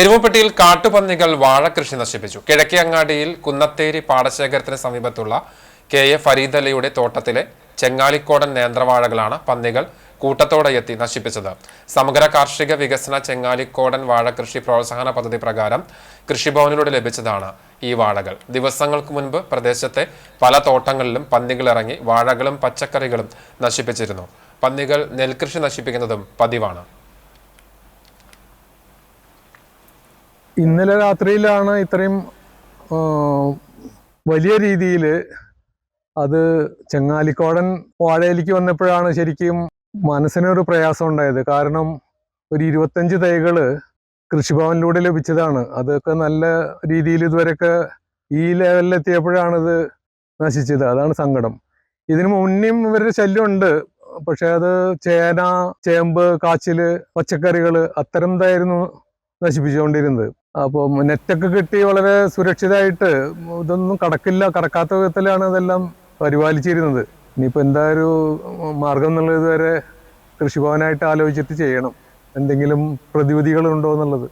എരുമപ്പെട്ടിയിൽ കാട്ടുപന്നികൾ വാഴകൃഷി നശിപ്പിച്ചു. കിഴക്കേ അങ്ങാടിയിൽ കുന്നത്തേരി പാടശേഖരത്തിന് സമീപത്തുള്ള കെ എ ഫരീദലയുടെ തോട്ടത്തിലെ ചെങ്ങാലിക്കോടൻ നേന്ത്രവാഴകളാണ് പന്നികൾ കൂട്ടത്തോടെ എത്തി നശിപ്പിച്ചത്. സമഗ്ര കാർഷിക വികസന ചെങ്ങാലിക്കോടൻ വാഴകൃഷി പ്രോത്സാഹന പദ്ധതി പ്രകാരം കൃഷിഭവനിലൂടെ ലഭിച്ചതാണ് ഈ വാഴകൾ. ദിവസങ്ങൾക്ക് മുൻപ് പ്രദേശത്തെ പല തോട്ടങ്ങളിലും പന്നികൾ ഇറങ്ങി വാഴകളും പച്ചക്കറികളും നശിപ്പിച്ചിരുന്നു. പന്നികൾ നെൽകൃഷി നശിപ്പിക്കുന്നതും പതിവാണ്. ഇന്നലെ രാത്രിയിലാണ് ഇത്രയും വലിയ രീതിയിൽ അത് ചെങ്ങാലിക്കോടൻ വാഴയിലേക്ക് വന്നപ്പോഴാണ് ശരിക്കും മനസ്സിനൊരു പ്രയാസം ഉണ്ടായത്. കാരണം ഒരു ഇരുപത്തഞ്ച് തൈകൾ കൃഷിഭവനിലൂടെ ലഭിച്ചതാണ്. അതൊക്കെ നല്ല രീതിയിൽ ഇതുവരെയൊക്കെ ഈ ലെവലിലെത്തിയപ്പോഴാണിത് നശിച്ചത്. അതാണ് സങ്കടം. ഇതിനു മുന്നേയും ഇവരുടെ ശല്യമുണ്ട്. പക്ഷെ അത് ചേന ചേമ്പ് കാച്ചിൽ പച്ചക്കറികൾ അത്തരം ഇതായിരുന്നു നശിപ്പിച്ചുകൊണ്ടിരുന്നത്. അപ്പോൾ നെറ്റൊക്കെ കിട്ടി വളരെ സുരക്ഷിതമായിട്ട് ഇതൊന്നും കടക്കില്ല കടക്കാത്ത വിധത്തിലാണ് ഇതെല്ലാം പരിപാലിച്ചിരുന്നത്. ഇനിയിപ്പോൾ എന്താ ഒരു മാർഗം എന്നുള്ളത് ഇതുവരെ കൃഷിഭവനായിട്ട് ആലോചിച്ചിട്ട് ചെയ്യണം. എന്തെങ്കിലും പ്രതിവിധികളുണ്ടോ എന്നുള്ളത്.